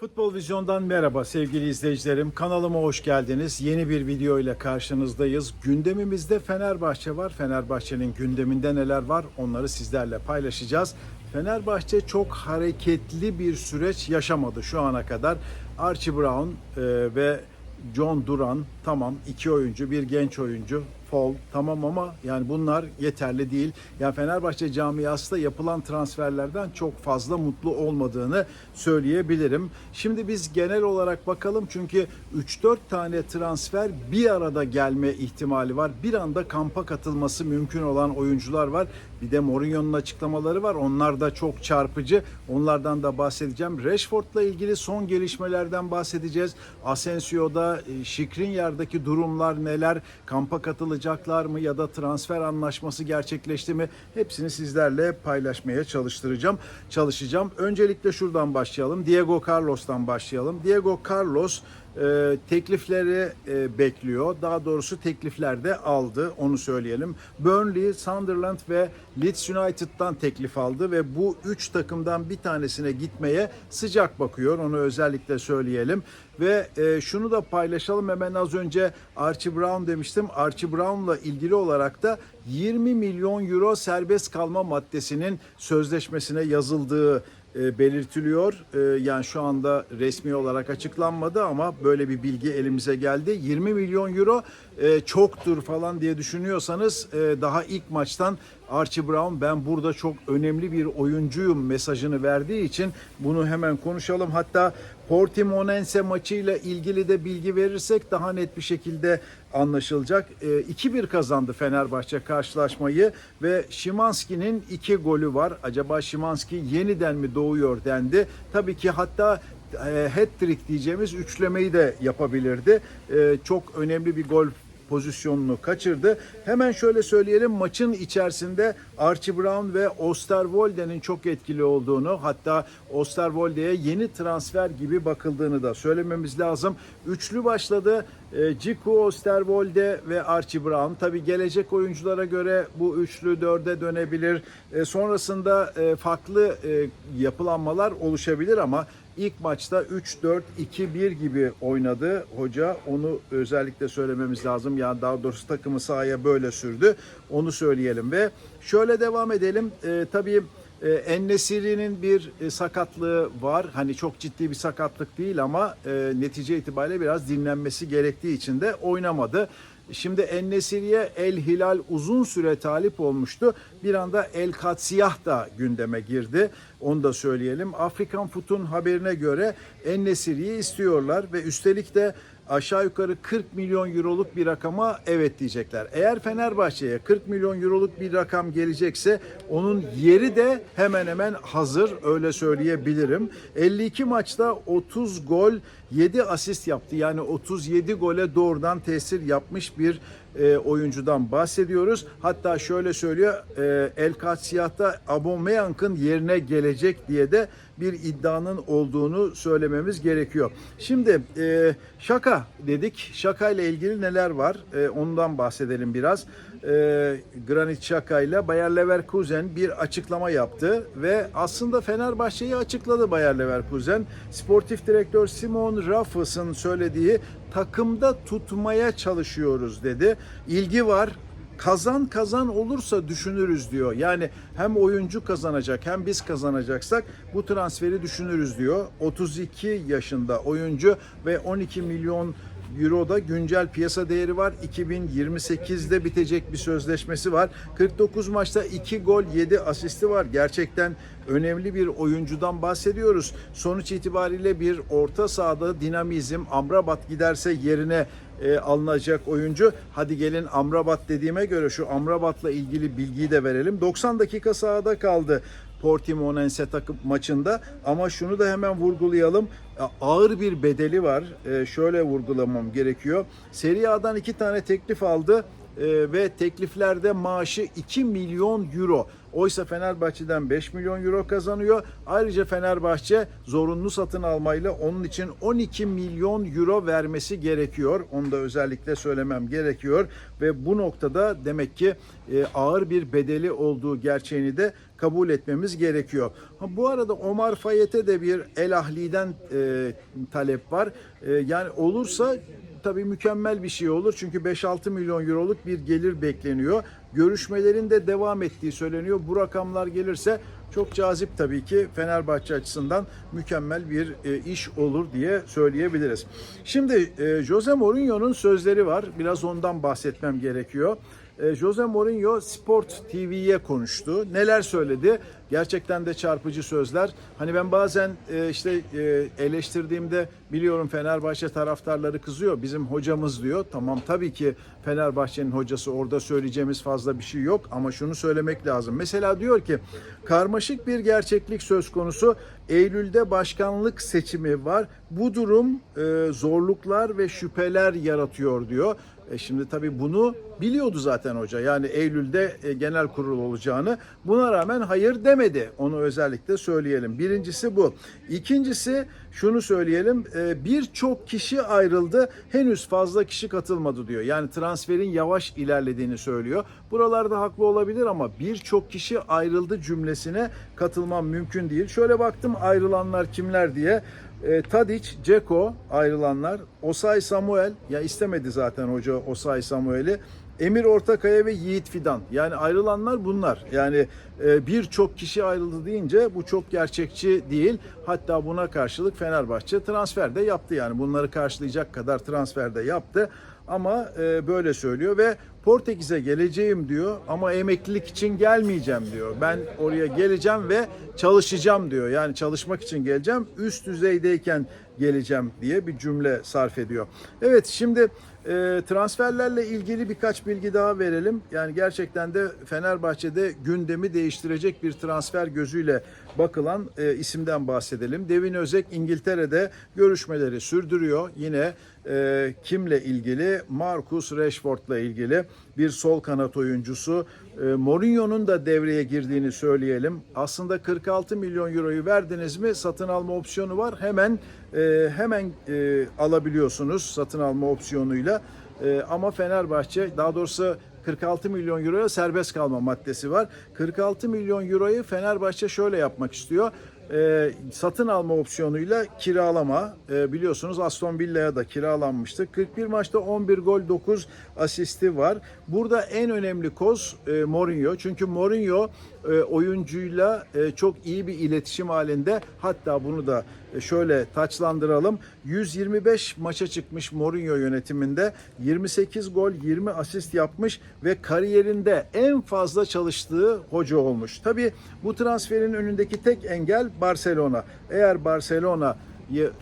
Futbol Vizyon'dan merhaba sevgili izleyicilerim. Kanalıma hoş geldiniz. Yeni bir video ile karşınızdayız. Gündemimizde Fenerbahçe var. Fenerbahçe'nin gündeminde neler var onları sizlerle paylaşacağız. Fenerbahçe çok hareketli bir süreç yaşamadı şu ana kadar. Archie Brown e, ve John Duran tamam iki oyuncu bir genç oyuncu Fall tamam ama yani bunlar yeterli değil. Yani Fenerbahçe camiası da yapılan transferlerden çok fazla mutlu olmadığını söyleyebilirim. Şimdi biz genel olarak bakalım çünkü 3-4 tane transfer bir arada gelme ihtimali var. Bir anda kampa katılması mümkün olan oyuncular var. Bir de Mourinho'nun açıklamaları var. Onlar da çok çarpıcı. Onlardan da bahsedeceğim. Rashford'la ilgili son gelişmelerden bahsedeceğiz. Asensio'da, e, Şikrinyar'daki durumlar neler? Kampa katılacaklar mı ya da transfer anlaşması gerçekleşti mi? Hepsini sizlerle paylaşmaya çalıştıracağım. Çalışacağım. Öncelikle şuradan başlayalım. Diego Carlos'tan başlayalım. Diego Carlos e, teklifleri e, bekliyor. Daha doğrusu teklifler de aldı. Onu söyleyelim. Burnley, Sunderland ve Leeds United'dan teklif aldı ve bu üç takımdan bir tanesine gitmeye sıcak bakıyor. Onu özellikle söyleyelim. Ve e, şunu da paylaşalım. Hemen az önce Archie Brown demiştim. Archie Brown'la ilgili olarak da 20 milyon euro serbest kalma maddesinin sözleşmesine yazıldığı belirtiliyor. E, yani şu anda resmi olarak açıklanmadı ama böyle bir bilgi elimize geldi. 20 milyon euro e, çoktur falan diye düşünüyorsanız e, daha ilk maçtan Archie Brown ben burada çok önemli bir oyuncuyum mesajını verdiği için bunu hemen konuşalım. Hatta Portimonense maçıyla ilgili de bilgi verirsek daha net bir şekilde anlaşılacak. E, 2-1 kazandı Fenerbahçe karşılaşmayı ve Şimanski'nin iki golü var. Acaba Şimanski yeniden mi doğuyor dendi. Tabii ki hatta e, hat-trick diyeceğimiz üçlemeyi de yapabilirdi. E, çok önemli bir gol pozisyonunu kaçırdı. Hemen şöyle söyleyelim maçın içerisinde Archie Brown ve Osterwolde'nin çok etkili olduğunu hatta Osterwolde'ye yeni transfer gibi bakıldığını da söylememiz lazım. Üçlü başladı. E, Ciku, Osterwolde ve Archie Brown. Tabi gelecek oyunculara göre bu üçlü dörde dönebilir. E, sonrasında e, farklı yapılanmalar oluşabilir ama İlk maçta 3-4-2-1 gibi oynadı hoca. Onu özellikle söylememiz lazım. Yani daha doğrusu takımı sahaya böyle sürdü. Onu söyleyelim ve şöyle devam edelim. Tabii e, Ennesiri'nin bir e, sakatlığı var. Hani çok ciddi bir sakatlık değil ama e, netice itibariyle biraz dinlenmesi gerektiği için de oynamadı. Şimdi Ennesiri'ye El Hilal uzun süre talip olmuştu. Bir anda El Katsiyah da gündeme girdi. Onu da söyleyelim. Afrikan Fut'un haberine göre Ennesiri'yi istiyorlar ve üstelik de aşağı yukarı 40 milyon euroluk bir rakama evet diyecekler. Eğer Fenerbahçe'ye 40 milyon euroluk bir rakam gelecekse onun yeri de hemen hemen hazır öyle söyleyebilirim. 52 maçta 30 gol 7 asist yaptı. Yani 37 gole doğrudan tesir yapmış bir e, oyuncudan bahsediyoruz. Hatta şöyle söylüyor e, El Katsiyah'ta Aubameyang'ın yerine gelecek diye de bir iddianın olduğunu söylememiz gerekiyor. Şimdi e, şaka dedik. Şaka ile ilgili neler var? E, ondan bahsedelim biraz. E, Granit Xhaka ile Bayer Leverkusen bir açıklama yaptı ve aslında Fenerbahçe'yi açıkladı Bayer Leverkusen. Sportif direktör Simon Raffes'ın söylediği takımda tutmaya çalışıyoruz dedi. İlgi var, kazan kazan olursa düşünürüz diyor. Yani hem oyuncu kazanacak hem biz kazanacaksak bu transferi düşünürüz diyor. 32 yaşında oyuncu ve 12 milyon Euro'da güncel piyasa değeri var. 2028'de bitecek bir sözleşmesi var. 49 maçta 2 gol 7 asisti var. Gerçekten önemli bir oyuncudan bahsediyoruz. Sonuç itibariyle bir orta sahada dinamizm Amrabat giderse yerine e, alınacak oyuncu. Hadi gelin Amrabat dediğime göre şu Amrabat'la ilgili bilgiyi de verelim. 90 dakika sahada kaldı. Portimonense takım maçında ama şunu da hemen vurgulayalım. Ağır bir bedeli var. E, şöyle vurgulamam gerekiyor. Serie A'dan iki tane teklif aldı. e, ve tekliflerde maaşı 2 milyon euro. Oysa Fenerbahçe'den 5 milyon euro kazanıyor. Ayrıca Fenerbahçe zorunlu satın almayla onun için 12 milyon euro vermesi gerekiyor. Onu da özellikle söylemem gerekiyor ve bu noktada demek ki e, ağır bir bedeli olduğu gerçeğini de kabul etmemiz gerekiyor. Ha, bu arada Omar Fayet'e de bir El Ahli'den e, talep var. E, yani olursa tabii mükemmel bir şey olur. Çünkü 5-6 milyon euroluk bir gelir bekleniyor. Görüşmelerin de devam ettiği söyleniyor. Bu rakamlar gelirse çok cazip tabii ki Fenerbahçe açısından mükemmel bir e, iş olur diye söyleyebiliriz. Şimdi e, Jose Mourinho'nun sözleri var. Biraz ondan bahsetmem gerekiyor. E, Jose Mourinho Sport TV'ye konuştu. Neler söyledi? Gerçekten de çarpıcı sözler. Hani ben bazen e, işte e, eleştirdiğimde biliyorum Fenerbahçe taraftarları kızıyor. Bizim hocamız diyor. Tamam tabii ki Fenerbahçe'nin hocası orada söyleyeceğimiz fazla bir şey yok ama şunu söylemek lazım. Mesela diyor ki karmaşık bir gerçeklik söz konusu. Eylül'de başkanlık seçimi var. Bu durum zorluklar ve şüpheler yaratıyor diyor. E şimdi tabii bunu biliyordu zaten hoca. Yani Eylül'de e, genel kurul olacağını. Buna rağmen hayır demedi. Onu özellikle söyleyelim. Birincisi bu. İkincisi şunu söyleyelim. E, Birçok kişi ayrıldı. Henüz fazla kişi katılmadı diyor. Yani transferin yavaş ilerlediğini söylüyor. Buralarda haklı olabilir ama birçok kişi ayrıldı cümlesine katılmam mümkün değil. Şöyle baktım ayrılanlar kimler diye. E, Tadic, Ceko ayrılanlar, Osay Samuel ya istemedi zaten hoca Osay Samuel'i. Emir Ortakaya ve Yiğit Fidan. Yani ayrılanlar bunlar. Yani e, birçok kişi ayrıldı deyince bu çok gerçekçi değil. Hatta buna karşılık Fenerbahçe transfer de yaptı. Yani bunları karşılayacak kadar transfer de yaptı. Ama e, böyle söylüyor ve Portekiz'e geleceğim diyor ama emeklilik için gelmeyeceğim diyor. Ben oraya geleceğim ve çalışacağım diyor. Yani çalışmak için geleceğim. Üst düzeydeyken geleceğim diye bir cümle sarf ediyor. Evet şimdi e, transferlerle ilgili birkaç bilgi daha verelim. Yani gerçekten de Fenerbahçe'de gündemi değiştirecek bir transfer gözüyle bakılan e, isimden bahsedelim. Devin Özek İngiltere'de görüşmeleri sürdürüyor. Yine e, kimle ilgili? Marcus Rashford'la ilgili bir sol kanat oyuncusu. E, Mourinho'nun da devreye girdiğini söyleyelim. Aslında 46 milyon euroyu verdiniz mi satın alma opsiyonu var. Hemen e, hemen e, alabiliyorsunuz satın alma opsiyonuyla. E, ama Fenerbahçe daha doğrusu 46 milyon euroya serbest kalma maddesi var. 46 milyon euroyu Fenerbahçe şöyle yapmak istiyor. E, satın alma opsiyonuyla kiralama. E, biliyorsunuz Aston Villa'ya da kiralanmıştı. 41 maçta 11 gol 9 asisti var. Burada en önemli koz e, Mourinho. Çünkü Mourinho e, oyuncuyla e, çok iyi bir iletişim halinde. Hatta bunu da e, şöyle taçlandıralım. 125 maça çıkmış Mourinho yönetiminde 28 gol 20 asist yapmış ve kariyerinde en fazla çalıştığı hoca olmuş. Tabii bu transferin önündeki tek engel Barcelona. Eğer Barcelona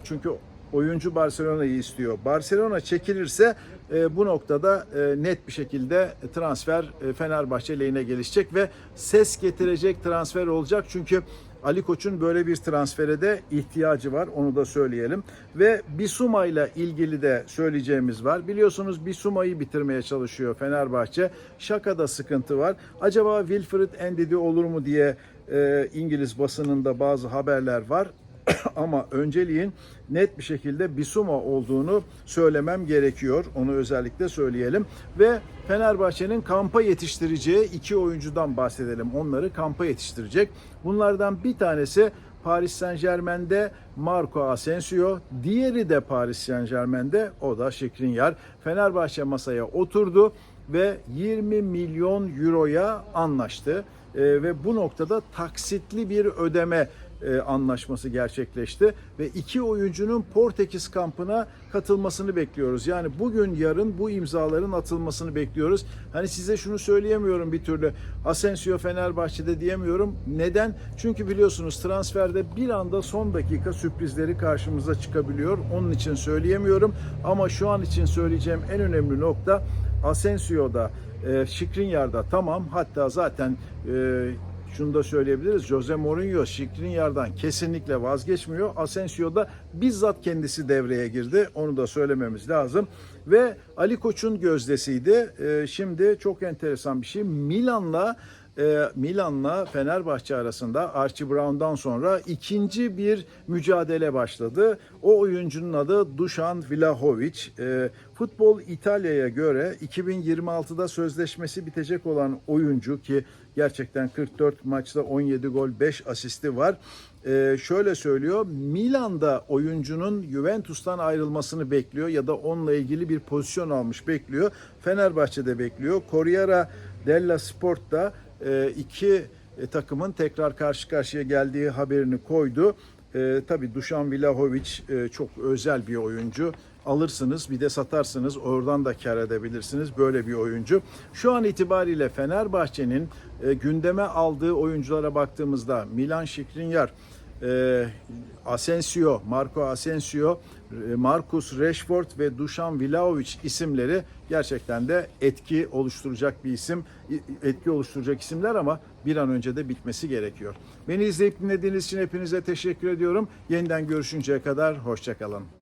çünkü oyuncu Barcelona'yı istiyor. Barcelona çekilirse e, bu noktada e, net bir şekilde transfer e, Fenerbahçe lehine gelişecek ve ses getirecek transfer olacak. Çünkü Ali Koç'un böyle bir transfere de ihtiyacı var. Onu da söyleyelim. Ve Bisuma ile ilgili de söyleyeceğimiz var. Biliyorsunuz Bisuma'yı bitirmeye çalışıyor Fenerbahçe. Şakada sıkıntı var. Acaba Wilfred Ndidi olur mu diye e, İngiliz basınında bazı haberler var. Ama önceliğin net bir şekilde Bisuma olduğunu söylemem gerekiyor. Onu özellikle söyleyelim. Ve Fenerbahçe'nin kampa yetiştireceği iki oyuncudan bahsedelim. Onları kampa yetiştirecek. Bunlardan bir tanesi Paris Saint Germain'de Marco Asensio, diğeri de Paris Saint Germain'de o da Şikrinyar. Fenerbahçe masaya oturdu ve 20 milyon euroya anlaştı. Ee, ve bu noktada taksitli bir ödeme e, anlaşması gerçekleşti ve iki oyuncunun Portekiz kampına katılmasını bekliyoruz. Yani bugün yarın bu imzaların atılmasını bekliyoruz. Hani size şunu söyleyemiyorum bir türlü. Asensio Fenerbahçe'de diyemiyorum. Neden? Çünkü biliyorsunuz transferde bir anda son dakika sürprizleri karşımıza çıkabiliyor. Onun için söyleyemiyorum ama şu an için söyleyeceğim en önemli nokta Asensio'da, e, Şikrinyar'da tamam hatta zaten e, şunu da söyleyebiliriz. Jose Mourinho Skriniar'dan kesinlikle vazgeçmiyor. Asensio da bizzat kendisi devreye girdi. Onu da söylememiz lazım. Ve Ali Koç'un gözdesiydi. Ee, şimdi çok enteresan bir şey. Milan'la e, Milan'la Fenerbahçe arasında Archie Brown'dan sonra ikinci bir mücadele başladı. O oyuncunun adı Dušan Vlahovic. E, Futbol İtalya'ya göre 2026'da sözleşmesi bitecek olan oyuncu ki gerçekten 44 maçta 17 gol 5 asisti var. Ee, şöyle söylüyor. Milan'da oyuncunun Juventus'tan ayrılmasını bekliyor ya da onunla ilgili bir pozisyon almış bekliyor. Fenerbahçe'de bekliyor. Corriere della Sport'ta iki e, takımın tekrar karşı karşıya geldiği haberini koydu. E, tabii Dušan Vlahovic e, çok özel bir oyuncu. Alırsınız bir de satarsınız oradan da kar edebilirsiniz böyle bir oyuncu. Şu an itibariyle Fenerbahçe'nin e, gündeme aldığı oyunculara baktığımızda Milan Skriniar, e, Asensio, Marco Asensio, e, Marcus Rashford ve Dušan Vlahovic isimleri gerçekten de etki oluşturacak bir isim, etki oluşturacak isimler ama bir an önce de bitmesi gerekiyor. Beni izleyip dinlediğiniz için hepinize teşekkür ediyorum. Yeniden görüşünceye kadar hoşçakalın.